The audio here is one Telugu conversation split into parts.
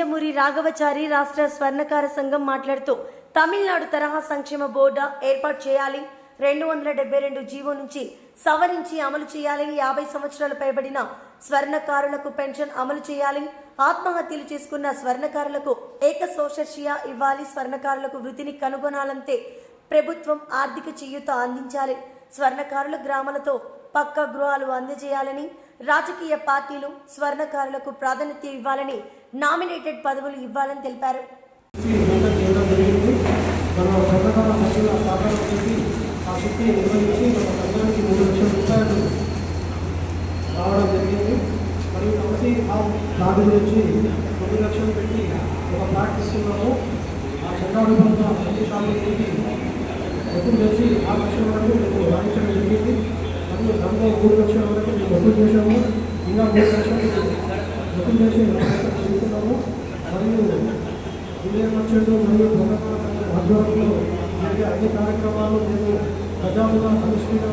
వింజమూరి రాఘవచారి రాష్ట్ర స్వర్ణకార సంఘం మాట్లాడుతూ తమిళనాడు తరహా సంక్షేమ బోర్డు ఏర్పాటు చేయాలి. రెండు వందల డెబ్బై రెండు జీవో నుంచి సవరించి అమలు చేయాలని యాభై సంవత్సరాలు పైబడిన స్వర్ణకారులకు పెన్షన్ అమలు చేయాలి. ఆత్మహత్యలు చేసుకున్న స్వర్ణకారులకు ఏక సోషర్షియా ఇవ్వాలి. స్వర్ణకారులకు వృత్తిని కనుగొనాలంటే ప్రభుత్వం ఆర్థిక చేయూత అందించాలి. స్వర్ణకారుల గ్రామాలతో పక్క గృహాలు అందజేయాలని రాజకీయ పార్టీలు స్వర్ణకారులకు ప్రాధాన్యత ఇవ్వాలని నామినేటెడ్ పదవులు ఇవ్వాలని తెలిపారు. జరిగింది ఆ మూడు లక్షల రావడం జరిగింది. మరియు కమిటీ హాల్ నుంచి లక్షలు పెట్టి ఒక ప్లాట్ తీసుకున్నాము ఆ చందా అన్ని షాపులకి వసూలు చేసి ఆరు లక్షల వరకు మేము జరిగింది మరియు దాంట్లో మూడు లక్షల వరకు మేము వసూలు చేశాము ఇంకా మూడు లక్షలు వసూలు చేసి చేస్తున్నాము. మరియు విజయ పక్షులు మరియు భోగకాల సంఘం ఆధ్వర్యంలో జరిగే అన్ని కార్యక్రమాలు మేము ప్రజాలుగా సమిష్టిగా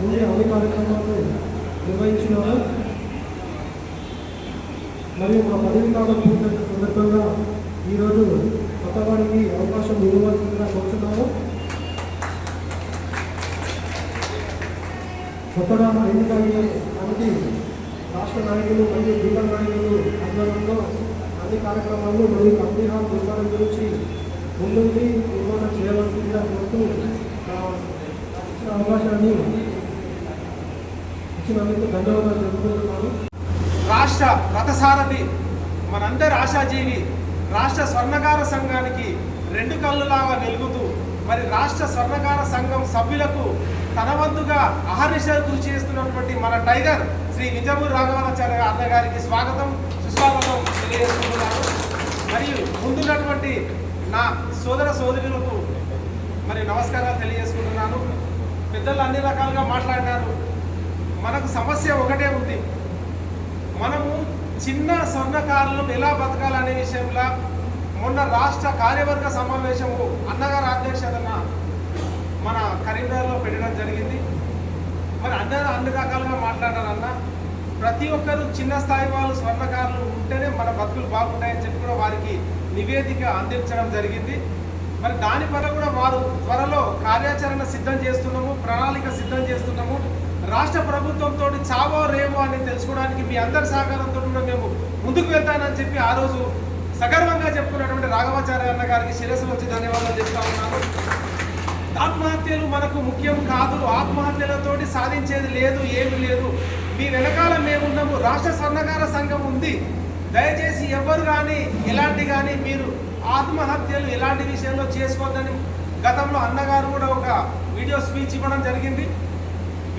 ఉండే అన్ని కార్యక్రమాలు నిర్వహించినాము. మరియు మా పదవి కాలం పూర్తయిన సందర్భంగా ఈరోజు కొత్తవాడికి అవకాశం ఇవ్వవలసిందిగా కోరుతున్నాము కొత్తగా ఎన్నికైన కమిటీ రాష్ట్ర నాయకులు మరియు జిల్లా నాయకులు ఆధ్వర్యంలో అన్ని కార్యక్రమాలు మరియు కమిటీ హాల్ నిర్మాణం గురించి ముందుండి నిర్మాణం చేయవలసిందిగా కోరుతూ ఇచ్చిన అవకాశాన్ని ఇచ్చినందుకు ధన్యవాదాలు చెప్పుకుంటున్నాను రాష్ట్ర రథసారథి మనందరి ఆశాజీవి రాష్ట్ర స్వర్ణకార సంఘానికి రెండు కళ్ళులాగా వెలుగుతూ మరి రాష్ట్ర స్వర్ణకార సంఘం సభ్యులకు తన వంతుగా అహర్నిశలు కృషి చేస్తున్నటువంటి మన టైగర్ శ్రీ నిజము రాఘవాచార్య అన్నగారికి స్వాగతం సుస్వాగతం. తెలియజేసుకుంటున్నాను మరియు ముందున్నటువంటి నా సోదర సోదరులకు మరి నమస్కారాలు తెలియజేసుకుంటున్నాను. పెద్దలు అన్ని రకాలుగా మాట్లాడినారు. మనకు సమస్య ఒకటే ఉంది. మనము చిన్న స్వర్ణకారులు ఎలా బతకాలనే విషయంలో మొన్న రాష్ట్ర కార్యవర్గ సమావేశము అన్నగారు అధ్యక్షతన మన కరీంనగర్లో పెట్టడం జరిగింది. మరి అన్న అన్ని రకాలుగా మాట్లాడారు ప్రతి ఒక్కరు చిన్న స్థాయి వాళ్ళు స్వర్ణకారులు ఉంటేనే మన బతుకులు బాగుంటాయని చెప్పి కూడా వారికి నివేదిక అందించడం జరిగింది. మరి దాని పట్ల కూడా వారు త్వరలో కార్యాచరణ సిద్ధం చేస్తున్నాము ప్రణాళిక సిద్ధం చేస్తున్నాము. రాష్ట్ర ప్రభుత్వంతో చావో రేవో అని తెలుసుకోవడానికి మీ అందరి సహకారంతో కూడా మేము ముందుకు వెళ్తానని చెప్పి ఆ రోజు సగర్వంగా చెప్పుకున్నటువంటి రాఘవాచార్య అన్న గారికి శిరస్సులు వచ్చి ధన్యవాదాలు చెప్తా ఉన్నాను. ఆత్మహత్యలు మనకు ముఖ్యం కాదు. ఆత్మహత్యలతోటి సాధించేది లేదు ఏమి లేదు. మీ వెనకాల మేమున్నాము. రాష్ట్ర స్వర్ణకార సంఘం ఉంది. దయచేసి ఎవరు కానీ ఎలాంటి కానీ మీరు ఆత్మహత్యలు ఎలాంటి విషయంలో చేసుకోవద్దని గతంలో అన్నగారు కూడా ఒక వీడియో స్పీచ్ ఇవ్వడం జరిగింది.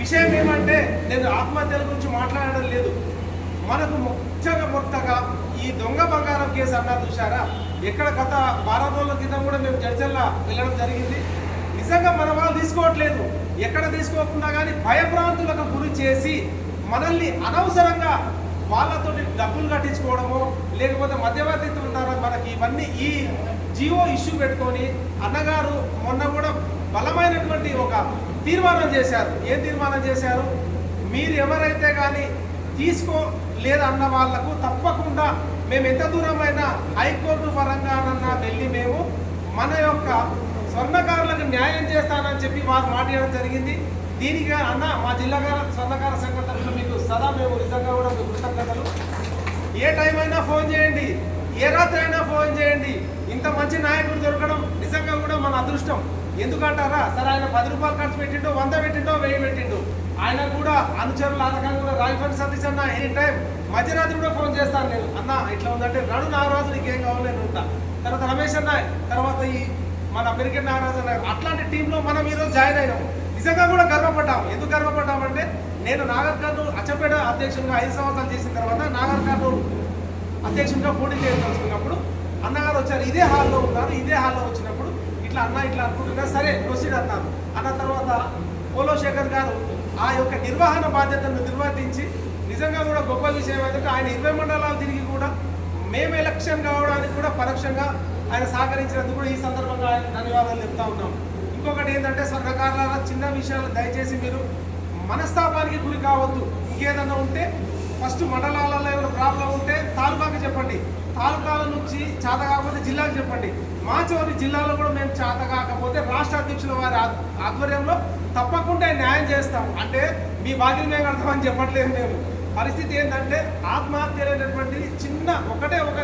విషయం ఏమంటే నేను ఆత్మహత్యల గురించి మాట్లాడడం లేదు. మనకు ముచ్చగా మొత్తగా ఈ దొంగ బంగారం కేసు అన్నారు చూసారా ఎక్కడ గత వారం రోజుల క్రితం కూడా మేము చర్చల్లో వెళ్ళడం జరిగింది. నిజంగా మన వాళ్ళు తీసుకోవట్లేదు. ఎక్కడ తీసుకోకుండా కానీ భయభ్రాంతులకు గురి చేసి మనల్ని అనవసరంగా వాళ్ళతో డబ్బులు కట్టించుకోవడము లేకపోతే మధ్యవర్తిత్వం ఉంటారు మనకి ఇవన్నీ ఈ జియో ఇష్యూ పెట్టుకొని అన్నగారు మొన్న కూడా బలమైనటువంటి ఒక తీర్మానం చేశారు. ఏం తీర్మానం చేశారు? మీరు ఎవరైతే కానీ తీసుకో లేదన్న వాళ్ళకు తప్పకుండా మేము ఎంత దూరమైనా హైకోర్టు పరంగానన్నా వెళ్ళి మేము మన యొక్క స్వర్ణకారులకు న్యాయం చేస్తానని చెప్పి వారు మాట్లాడడం జరిగింది. దీనికి అన్న మా జిల్లాగార సొంతకార సంఘం తరఫున మీకు సదా మేము నిజంగా కూడా మీకు కృతజ్ఞతలు. ఏ టైం అయినా ఫోన్ చేయండి. ఏ రాత్రి అయినా ఫోన్ చేయండి. ఇంత మంచి నాయకుడు దొరకడం నిజంగా కూడా మన అదృష్టం. ఎందుకంటారా? సరే ఆయన పది రూపాయలు ఖర్చు పెట్టిండో వంద పెట్టిండో వెయ్యి పెట్టిండు. ఆయన కూడా అనుచరులు ఆ రకంగా కూడా రాయఫల్ సతీష్ అన్న ఎనీ టైం మధ్యరాత్రి కూడా ఫోన్ చేస్తాను నేను. అన్న ఇట్లా ఉందంటే నడు నాగరాజు నీకేం కావాలి నేను ఉంటా. తర్వాత రమేష్ అన్న తర్వాత ఈ మన పెరికెట్ నాగరాజు అన్న. అట్లాంటి టీంలో మనం ఈరోజు జాయిన్ అయినాము. నిజంగా కూడా గర్వపడ్డాం ఎందుకు గర్వపడ్డామంటే నేను నాగర్ కర్నూలు అచ్చపేట అధ్యక్షునిగా ఐదు సంవత్సరాలు చేసిన తర్వాత నాగర్ కర్నూలు అధ్యక్షునిగా పోటీ చేయదలుచుకున్నప్పుడు అన్నగారు వచ్చారు. ఇదే హాల్లో ఉన్నారు ఇదే హాల్లో వచ్చినప్పుడు ఇట్లా అన్న ఇట్లా అనుకుంటున్నా సరే ప్రొసీడ్ అన్నారు. అన్న తర్వాత పోలో శేఖర్ గారు ఆ యొక్క నిర్వహణ బాధ్యతను నిర్వర్తించి నిజంగా కూడా గొప్ప విషయం ఏంటంటే ఆయన ఇరవై మండలాలు తిరిగి కూడా మేము ఎలక్షన్ కావడానికి కూడా పరోక్షంగా ఆయన సహకరించినందుకు కూడా ఈ సందర్భంగా ఆయన ధన్యవాదాలు చెప్తా ఉన్నాం. ఇంకొకటి ఏంటంటే స్వర్ణకారుల చిన్న విషయాలు దయచేసి మీరు మనస్తాపానికి గురి కావద్దు. ఇంకేదన్నా ఉంటే ఫస్ట్ మండలాలలో ఏమైనా ప్రాబ్లం ఉంటే తాలూకాకి చెప్పండి. తాలూకాల నుంచి చేత కాకపోతే జిల్లాకు చెప్పండి. మా చివరి జిల్లాలో కూడా మేము చేత కాకపోతే రాష్ట్ర అధ్యక్షుల వారి ఆధ్వర్యంలో తప్పకుండా న్యాయం చేస్తాం. అంటే మీ బాధ్యత మేము కడతామని చెప్పట్లేదు మేము. పరిస్థితి ఏంటంటే ఆత్మహత్య అనేటటువంటిది చిన్న ఒకటే ఒక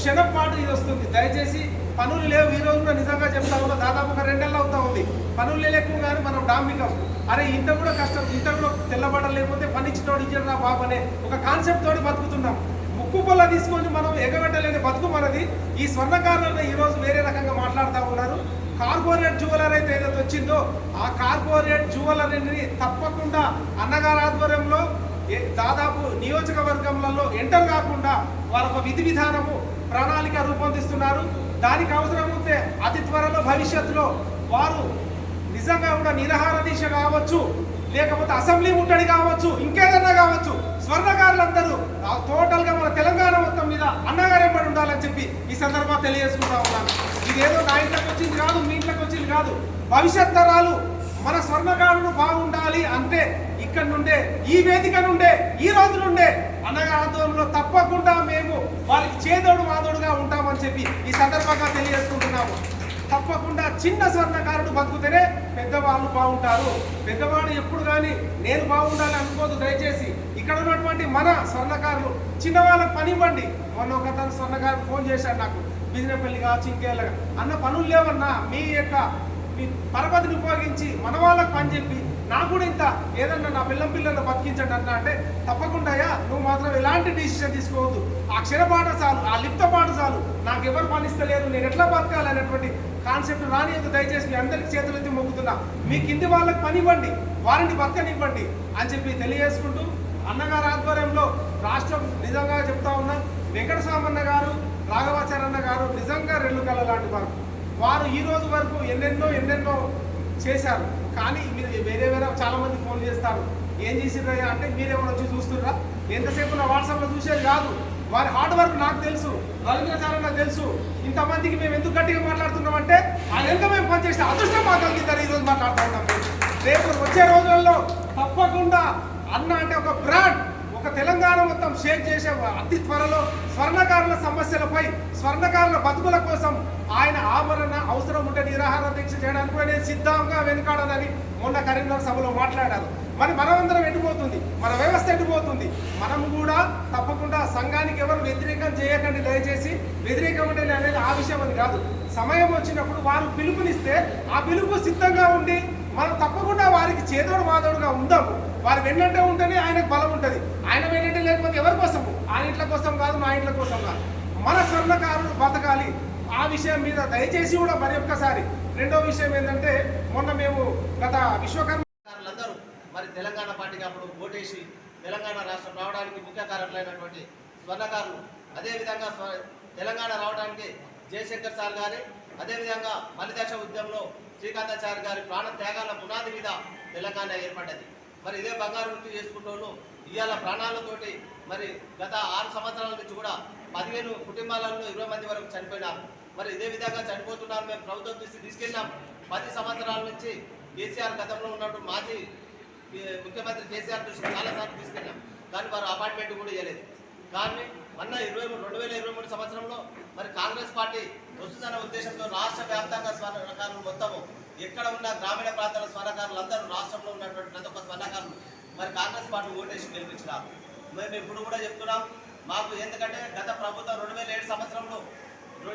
క్షణం పాటు ఇది వస్తుంది. దయచేసి పనులు లేవు. ఈ రోజు కూడా నిజంగా చెప్తా ఉన్నా దాదాపు ఒక రెండేళ్ళు అవుతా ఉంది పనులు లేకు కానీ మనం డాంబికం. అరే ఇంత కూడా కష్టం ఇంత కూడా తెల్లబడలు లేకపోతే పని ఇచ్చినోడు ఇచ్చాడు నా బాబు అనే ఒక కాన్సెప్ట్ తోటి బతుకుతున్నాం. ముక్కు పొల్ల తీసుకొని మనం ఎగబెట్టలేని బతుకు మనది. ఈ స్వర్ణకారులను ఈరోజు వేరే రకంగా మాట్లాడుతూ ఉన్నారు. కార్పొరేట్ జ్యువెలర్ అయితే ఏదైతే వచ్చిందో ఆ కార్పొరేట్ జ్యువెలరీని తప్పకుండా అన్నగారి ఆధ్వర్యంలో ఏ- దాదాపు నియోజకవర్గంలో ఎంటర్ కాకుండా వాళ్ళొక విధి విధానము ప్రణాళిక రూపొందిస్తున్నారు. దానికి అవసరం ఉంటే అతి త్వరలో భవిష్యత్తులో వారు నిజంగా కూడా నిరాహార దీక్ష కావచ్చు లేకపోతే అసెంబ్లీ ముట్టడి కావచ్చు ఇంకేదన్నా కావచ్చు స్వర్ణకారులందరూ ఆ టోటల్ మన తెలంగాణ మొత్తం మీద అన్నగారు ఉండాలని చెప్పి ఈ సందర్భంగా తెలియజేసుకుంటా ఉన్నాను. ఇదేదో నా ఇంట్లోకి వచ్చింది కాదు మీ ఇంట్లోకి వచ్చింది కాదు. భవిష్యత్ తరాలు మన స్వర్ణకారుడు బాగుండాలి అంటే ఇక్కడ నుండే ఈ వేదిక నుండే ఈ రోజు నుండే అన్నగారంలో తప్పకుండా మేము వారికి చేదోడు మాదోడుగా ఉంటామని చెప్పి ఈ సందర్భంగా తెలియజేసుకుంటున్నాము. తప్పకుండా చిన్న స్వర్ణకారుడు బతుకుతేనే పెద్దవాళ్ళు బాగుంటారు. పెద్దవాడు ఎప్పుడు కానీ నేను బాగుండాలి అనుకోదు దయచేసి. ఇక్కడ ఉన్నటువంటి మన స్వర్ణకారులు చిన్నవాళ్ళకి పని ఇవ్వండి. మొన్న ఒక అతను స్వర్ణకారు ఫోన్ చేశాడు నాకు. బిజినెపల్లి కావచ్చు అన్న పనులు లేవన్నా మీ యొక్క మీ పరపతిని ఉపయోగించి మన వాళ్ళకి పని చెప్పి నాకు కూడా ఇంత ఏదన్నా నా పిల్లం పిల్లలను బతికించండి అన్న అంటే తప్పకుండా నువ్వు మాత్రం ఎలాంటి డిసిషన్ తీసుకోవద్దు. ఆ క్షణ పాట చాలు ఆ లిప్త పాట చాలు. నాకు ఎవరు పనిస్తలేదు నేను ఎట్లా బతకాలి అనేటువంటి కాన్సెప్ట్ రానియద్దు దయచేసి మీ అందరికి చేతులు ఎత్తి మొక్కుతున్నా. మీ కింది వాళ్ళకి పని ఇవ్వండి వారిని పక్కనివ్వండి అని చెప్పి తెలియజేసుకుంటూ అన్నగారి ఆధ్వర్యంలో రాష్ట్రం నిజంగా చెప్తా ఉన్నా. వెంకటస్వామన్న గారు రాఘవాచారన్న గారు నిజంగా రెల్లు కళ్ళ లాంటి వారు. వారు ఈ రోజు వరకు ఎన్నెన్నో ఎన్నెన్నో చేశారు. కానీ మీరు వేరే వేరే చాలా మంది ఫోన్ చేస్తారు. ఏం చేసిర్రయ్యా అంటే మీరేమైనా వచ్చి చూస్తుర్రా. ఎంతసేపు నా వాట్సాప్లో చూసేది కాదు. వారి హార్డ్ వర్క్ నాకు తెలుసు రవీంద్రాచార్య నాకు తెలుసు. ఇంతమందికి మేము ఎందుకు గట్టిగా మాట్లాడుతున్నాం అంటే ఆయన ఎంత మేము పనిచేస్తే అదృష్టం మాకు కలిగిందని ఈరోజు మాట్లాడుతూ ఉన్నాం. రేపు వచ్చే రోజులలో తప్పకుండా అన్న అంటే ఒక బ్రాండ్. ఒక తెలంగాణ మొత్తం షేక్ చేసే అతి త్వరలో స్వర్ణకారుల సమస్యలపై స్వర్ణకారుల బతుకుల కోసం ఆయన ఆమరణ అవసరం ఉంటే నిరాహార దీక్ష చేయడానికి నేను సిద్ధంగా వెనుకాడనని మొన్న కరీంనగర్ సభలో మాట్లాడారు. మరి మనమందరం ఎటుపోతుంది మన వ్యవస్థ ఎటుపోతుంది మనం కూడా తప్పకుండా సంఘానికి ఎవరు వ్యతిరేకం చేయకండి దయచేసి వ్యతిరేకం అంటే అనేది ఆ విషయం అని కాదు. సమయం వచ్చినప్పుడు వారు పిలుపునిస్తే ఆ పిలుపు సిద్ధంగా ఉండి మనం తప్పకుండా వారికి చేదోడు మాదోడుగా ఉందాము. వారు వెన్నంటే ఉంటేనే ఆయనకు బలం ఉంటుంది. ఆయన వెన్నంటే లేకపోతే ఎవరి కోసము? ఆయన ఇంట్ల కోసం కాదు మా ఇంట్ల కోసం కాదు. మన స్వర్ణకారులు బతకాలి. ఆ విషయం మీద దయచేసి కూడా మరి ఒక్కసారి రెండో విషయం ఏంటంటే మొన్న మేము గత విశ్వకర్మ మరి తెలంగాణ పార్టీకి అప్పుడు ఓటేసి తెలంగాణ రాష్ట్రం రావడానికి ముఖ్య కారకులైనటువంటి స్వర్ణకారులు అదేవిధంగా స్వ- తెలంగాణ రావడానికి జయశంకర్ సార్ గారి అదేవిధంగా మలిదశ ఉద్యమంలో శ్రీకాంతాచారి గారి ప్రాణ త్యాగాల పునాది మీద తెలంగాణ ఏర్పడ్డది. మరి ఇదే బంగారు వృత్తి చేసుకుంటూ ఇవాళ ప్రాణాలతోటి మరి గత ఆరు సంవత్సరాల నుంచి కూడా పదిహేను కుటుంబాలలో ఇరవై మంది వరకు చనిపోయినారు. మరి ఇదే విధంగా చనిపోతున్నారు. మేము ప్రభుత్వం దృష్టి తీసుకెళ్ళాం పది సంవత్సరాల నుంచి కేసీఆర్ గతంలో ఉన్నప్పుడు మాజీ ముఖ్యమంత్రి కేసీఆర్ దృష్టికి చాలాసార్లు తీసుకెళ్ళాం కానీ వారు అపాయింట్మెంట్ కూడా ఇవ్వలేదు కానీ మొన్న ఇరవై మూడు రెండు వేల ఇరవై మూడు సంవత్సరంలో మరి కాంగ్రెస్ పార్టీ వస్తుందన్న ఉద్దేశంతో రాష్ట్ర వ్యాప్తంగా స్వర్ణకారులు మొత్తము ఎక్కడ ఉన్న గ్రామీణ ప్రాంతాల స్వర్ణకారులు అందరూ రాష్ట్రంలో ఉన్నటువంటి ప్రతి ఒక్క స్వర్ణకారులు మరి కాంగ్రెస్ పార్టీ ఓటేసి గెలిపించినారు. మేము ఇప్పుడు కూడా చెప్తున్నాం మాకు ఎందుకంటే గత ప్రభుత్వం రెండు వేల ఏడు సంవత్సరంలో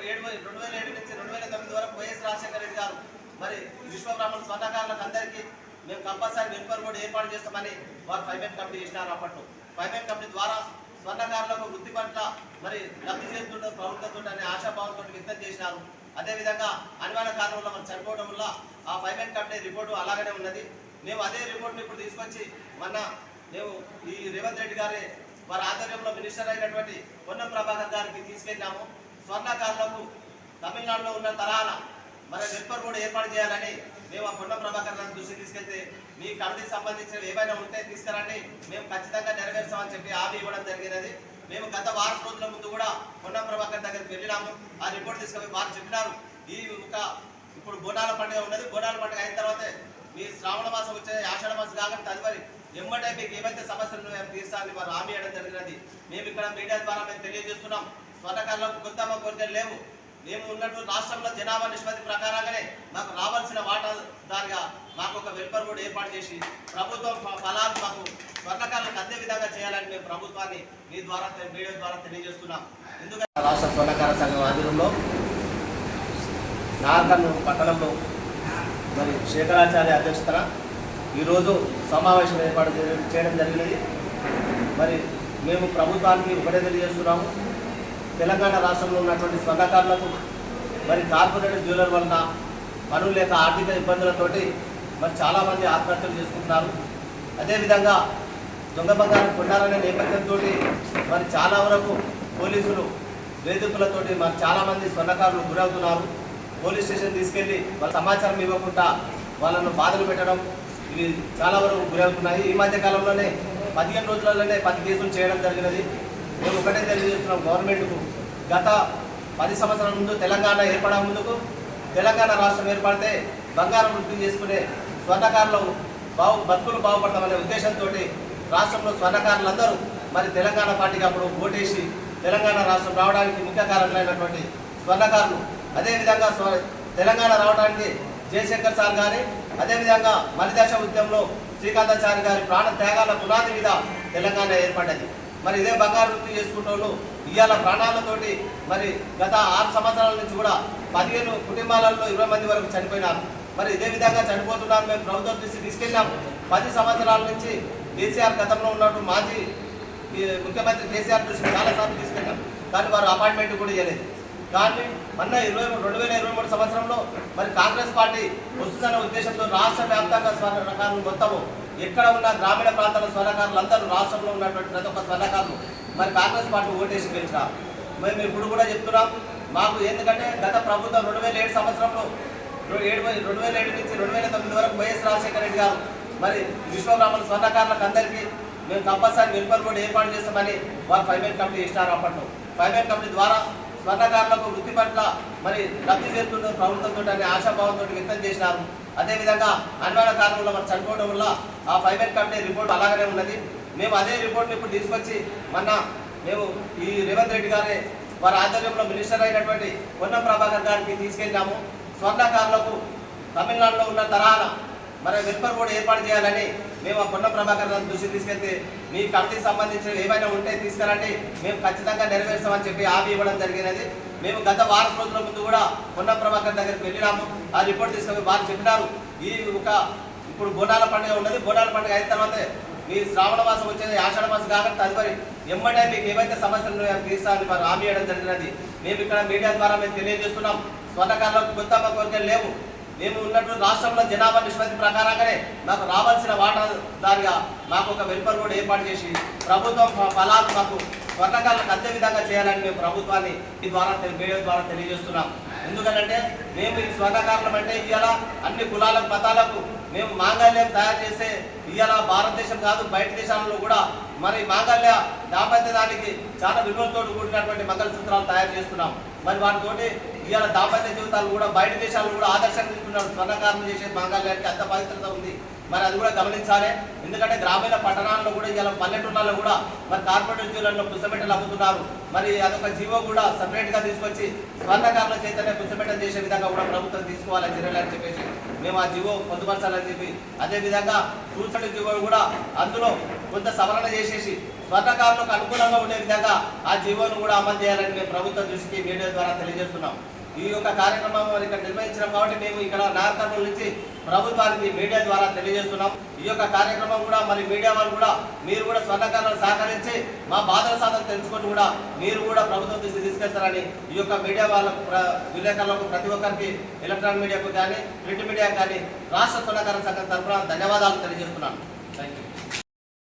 ఏడు రెండు వేల ఏడు నుంచి రెండు వేల తొమ్మిది వరకు వైఎస్ రాజశేఖర రెడ్డి గారు మరి విశ్వబ్రాహ్మణ స్వర్ణకారులకు అందరికీ మేము కంపల్సరీ వెల్ఫేర్ కూడా ఏర్పాటు చేస్తామని వారు ఫైవ్ కమిటీ ఇచ్చినారు అప్పట్లో. ఫైవ్ కమిటీ ద్వారా స్వర్ణకారులకు వృత్తి పట్ల మరి లబ్ధి చేస్తుండే ప్రభుత్వంతో అనే ఆశాభావంతో వ్యక్తం చేసినారు. అదేవిధంగా అనివార్య కారణంలో మనం చనిపోవడం వల్ల ఆ పైమెంట్ కంపెనీ రిపోర్టు అలాగనే ఉన్నది. మేము అదే రిపోర్ట్ని ఇప్పుడు తీసుకొచ్చి మొన్న మేము ఈ రేవంత్ రెడ్డి గారి వారి ఆధ్వర్యంలో మినిస్టర్ అయినటువంటి పొన్నం ప్రభాకర్ గారికి తీసుకెళ్ళాము స్వర్ణకారులకు తమిళనాడులో ఉన్న తరాల మరి వెల్ఫేర్ కూడా ఏర్పాటు చేయాలని మేము ఆ పొన్నం ప్రభాకర్ గారి దృష్టికి తీసుకెళ్తే మీ కమిటీకి సంబంధించినవి ఏవైనా ఉంటే తీసుకురండి. మేము ఖచ్చితంగా నెరవేర్చామని చెప్పి హామీ ఇవ్వడం జరిగినది. మేము గత వారం రోజుల ముందు కూడా పొన్న ప్రభాకర్ దగ్గరికి వెళ్ళినాము. ఆ రిపోర్ట్ తీసుకొని వారు చెప్పినారు. ఈ ఒక ఇప్పుడు బోనాల పండుగ ఉన్నది. బోనాల పండుగ అయిన తర్వాత మీ శ్రావణ మాసం వచ్చే ఆషాఢ మాసం కాకుండా తదుపరి ఎమ్మటే మీకు ఏమైతే సమస్యలు ఉన్నాయో తీర్చాలని వారు హామీ ఇవ్వడం జరిగినది. మేము ఇక్కడ మీడియా ద్వారా మేము తెలియజేస్తున్నాం. స్వర్ణకారులకు కొత్త కోరికలు లేవు. మేము ఉన్నట్టు రాష్ట్రంలో జనాభా నిష్పత్తి ప్రకారంగానే మాకు రావాల్సిన వాటాదారిగా మాకు ఒక వెల్ఫేర్ బోర్డు ఏర్పాటు చేసి ప్రభుత్వం ఫలాలు మాకు స్వర్ణకారులకు అందే విధంగా చేయాలని మేము ప్రభుత్వాన్ని మీ ద్వారా మీడియా ద్వారా తెలియజేస్తున్నాం. ఎందుకంటే రాష్ట్ర స్వర్ణకార సంఘం ఆధ్వర్యంలో నాగర్కర్నూలు పట్టణంలో మరి శేఖరాచార్య అధ్యక్షతన ఈరోజు సమావేశం ఏర్పాటు చేయడం జరిగినది. మరి మేము ప్రభుత్వానికి ఒకటే తెలియజేస్తున్నాము. తెలంగాణ రాష్ట్రంలో ఉన్నటువంటి స్వర్ణకారులకు మరి కార్పొరేట్ జ్యువెలర్ వలన పనులు లేక ఆర్థిక ఇబ్బందులతోటి మరి చాలామంది ఆత్మహత్యలు చేసుకుంటున్నారు. అదేవిధంగా దొంగ బంగారం కొట్టాలనే నేపథ్యంతో మరి చాలా వరకు పోలీసులు వేదికలతోటి మరి చాలామంది స్వర్ణకారులు గురవుతున్నారు. పోలీస్ స్టేషన్ తీసుకెళ్ళి వాళ్ళ సమాచారం ఇవ్వకుండా వాళ్ళను బాధలు పెట్టడం ఇవి చాలా వరకు గురవుతున్నాయి. ఈ మధ్య కాలంలోనే పదిహేను రోజులలోనే పది కేసులు చేయడం జరిగినది. మేము ఒకటే తెలియజేస్తున్నాం గవర్నమెంట్కు. గత పది సంవత్సరాల ముందు తెలంగాణ ఏర్పడే ముందుకు తెలంగాణ రాష్ట్రం ఏర్పడితే బంగారం వృద్ధి చేసుకునే స్వర్ణకారులు బాగు బతుకులు బాగుపడతామనే ఉద్దేశంతో రాష్ట్రంలో స్వర్ణకారులందరూ మరి తెలంగాణ పార్టీకి అప్పుడు ఓటేసి తెలంగాణ రాష్ట్రం రావడానికి ముఖ్య కారణమైనటువంటి స్వర్ణకారులు. అదేవిధంగా స్వ తెలంగాణ రావడానికి జయశంకర్ సార్ గారి అదేవిధంగా మలిదశ ఉద్యమంలో శ్రీకాంతాచారి గారి ప్రాణ త్యాగాల పునాది మీద తెలంగాణ ఏర్పడ్డది మరి ఇదే బంగారు వృత్తి చేసుకుంటూ ఇవాళ ప్రాణాలతోటి మరి గత ఆరు సంవత్సరాల నుంచి కూడా పదిహేను కుటుంబాలలో ఇరవై మంది వరకు చనిపోయినారు. మరి ఇదే విధంగా చనిపోతున్నారు మేము ప్రభుత్వం దృష్టి తీసుకెళ్ళాము పది సంవత్సరాల నుంచి కేసీఆర్ గతంలో ఉన్నట్టు మాజీ ఈ ముఖ్యమంత్రి కేసీఆర్ దృష్టికి చాలాసార్లు తీసుకెళ్ళాం కానీ వారు అపాయింట్మెంట్ కూడా ఇవ్వలేదు కానీ మొన్న ఇరవై రెండు వేల ఇరవై మూడు సంవత్సరంలో మరి కాంగ్రెస్ పార్టీ వస్తుందన్న ఉద్దేశంతో రాష్ట్ర వ్యాప్తంగా మొత్తము ఎక్కడ ఉన్న గ్రామీణ ప్రాంతాల స్వర్ణకారులు అందరూ రాష్ట్రంలో ఉన్నటువంటి ప్రతి ఒక్క స్వర్ణకారులు మరి కాంగ్రెస్ పార్టీ ఓటేసి గెలిచినారు మేము ఇప్పుడు కూడా చెప్తున్నాం మాకు ఎందుకంటే గత ప్రభుత్వం రెండు వేల ఏడు సంవత్సరంలో ఏడు రెండు వేల ఏడు నుంచి రెండు వేల తొమ్మిది వరకు వైఎస్ రాజశేఖర రెడ్డి గారు మరి విశ్వబ్రాహ్మణ స్వర్ణకారులకు అందరికీ మేము కంపల్సరీ వెల్ఫేర్ బోర్డు ఏర్పాటు చేస్తామని వారు ఫైనాన్స్ కమిటీ ఇస్తారు అప్పట్లో. ఫైనాన్స్ కమిటీ ద్వారా స్వర్ణకారులకు వృత్తి పట్ల మరి లబ్ధి చేస్తున్న ప్రభుత్వంతో అనే ఆశాభావంతో వ్యక్తం చేసినారు. అదేవిధంగా అన్వాన కారణంలో మనం చనిపోవడం వల్ల ఆ ఫైనాన్స్ కంపెనీ రిపోర్ట్ అలాగనే ఉన్నది. మేము అదే రిపోర్ట్ని ఇప్పుడు తీసుకొచ్చి మొన్న మేము ఈ రేవంత్ రెడ్డి గారి వారి ఆధ్వర్యంలో మినిస్టర్ అయినటువంటి పొన్నం ప్రభాకర్ గారికి తీసుకెళ్ళాము. స్వర్ణకారులకు తమిళనాడులో ఉన్న తరహాన మరి వెల్ఫేర్ కూడా ఏర్పాటు చేయాలని మేము ఆ పొన్న ప్రభాకర్ గారిని దృష్టి తీసుకెళ్తే మీ కమిటీకి సంబంధించిన ఏమైనా ఉంటే తీసుకురండి. మేము ఖచ్చితంగా నెరవేర్చామని చెప్పి హామీ ఇవ్వడం జరిగినది. మేము గత వారం రోజుల ముందు కూడా పొన్నం ప్రభాకర్ దగ్గరికి వెళ్ళినాము. ఆ రిపోర్ట్ తీసుకొని వారు చెప్పినారు. ఈ ఒక ఇప్పుడు బోనాల పండుగ ఉన్నది. బోనాల పండుగ అయిన తర్వాత మీ శ్రావణ మాసం వచ్చేది ఆషాఢ మాసం కాకుండా తదుపరి ఎమ్మటే మీకు ఏవైతే సమస్యలు తీర్చాలని వారు హామీ ఇవ్వడం జరిగినది. మేము ఇక్కడ మీడియా ద్వారా మేము తెలియజేస్తున్నాం. స్వర్ణకారులకు కొత్త కోరికలు లేవు. మేము ఉన్నట్టు రాష్ట్రంలో జనాభా నిష్పత్తి ప్రకారంగానే మాకు రావాల్సిన వాటాదారిగా మాకు ఒక వెల్ఫేర్ కూడా ఏర్పాటు చేసి ప్రభుత్వం ఫలాలు మాకు స్వర్ణకారులకు అందే విధంగా చేయాలని మేము ప్రభుత్వాన్ని ఈ ద్వారా మీడియా ద్వారా తెలియజేస్తున్నాం. ఎందుకంటే మేము ఈ స్వర్ణకారులం అంటే ఇవాళ అన్ని కులాలకు మతాలకు మేము మాంగళ్యం తయారు చేసే ఇవాళ భారతదేశం కాదు బయట దేశాలలో కూడా మరి మాంగళ్య దాంపత్యదానికి చాలా విలువలతో కూడినటువంటి మంగళసూత్రాలు తయారు చేస్తున్నాం. మరి వాటితోటి ఇవాళ దాంపత్య జీవితాలు కూడా బయట దేశాలు కూడా ఆదర్శంగా ఇస్తున్నారు స్వర్ణకారులు చేసే మాంగళ్యానికి అంత పవిత్రత ఉంది. మరి అది కూడా గమనించాలి. ఎందుకంటే గ్రామీణ పట్టణాల్లో కూడా ఇలా పల్లెటూళ్ళలో కూడా మరి కార్పొరేట్ జీవులలో పుస్తపెట్టలు అమ్ముతున్నారు. మరి అదొక జీవో కూడా సపరేట్గా తీసుకొచ్చి స్వర్ణకారుల చేతనే పుస్తమెట్టలు చేసే విధంగా కూడా ప్రభుత్వం తీసుకోవాలని చర్యలు అని చెప్పేసి మేము ఆ జీవో పొందుపరచాలని చెప్పి అదేవిధంగా విధంగా జీవో కూడా అందులో కొంత సవరణ చేసేసి స్వర్ణకారులకు అనుకూలంగా ఉండే విధంగా ఆ జీవోను కూడా అమలు చేయాలని మేము ప్రభుత్వ దృష్టికి మీడియా ద్వారా తెలియజేస్తున్నాం. ఈ యొక్క కార్యక్రమం ఇక్కడ నిర్వహించడం కాబట్టి మేము ఇక్కడ నాగకర్నూలు నుంచి ప్రభుత్వానికి మీడియా ద్వారా తెలియజేస్తున్నాం. ఈ యొక్క కార్యక్రమం కూడా మరి మీడియా వాళ్ళు కూడా మీరు కూడా స్వర్ణకారులను సహకరించి మా బాధల సాధన తెలుసుకొని కూడా మీరు కూడా ప్రభుత్వం దృష్టి తీసుకెళ్తారని ఈ యొక్క మీడియా వాళ్ళ విలేకరులకు ప్రతి ఒక్కరికి ఎలక్ట్రానిక్ మీడియాకు కానీ ప్రింట్ మీడియా కానీ రాష్ట్ర స్వర్ణకార సంఘం తరఫున ధన్యవాదాలు తెలియజేస్తున్నాను. Thank you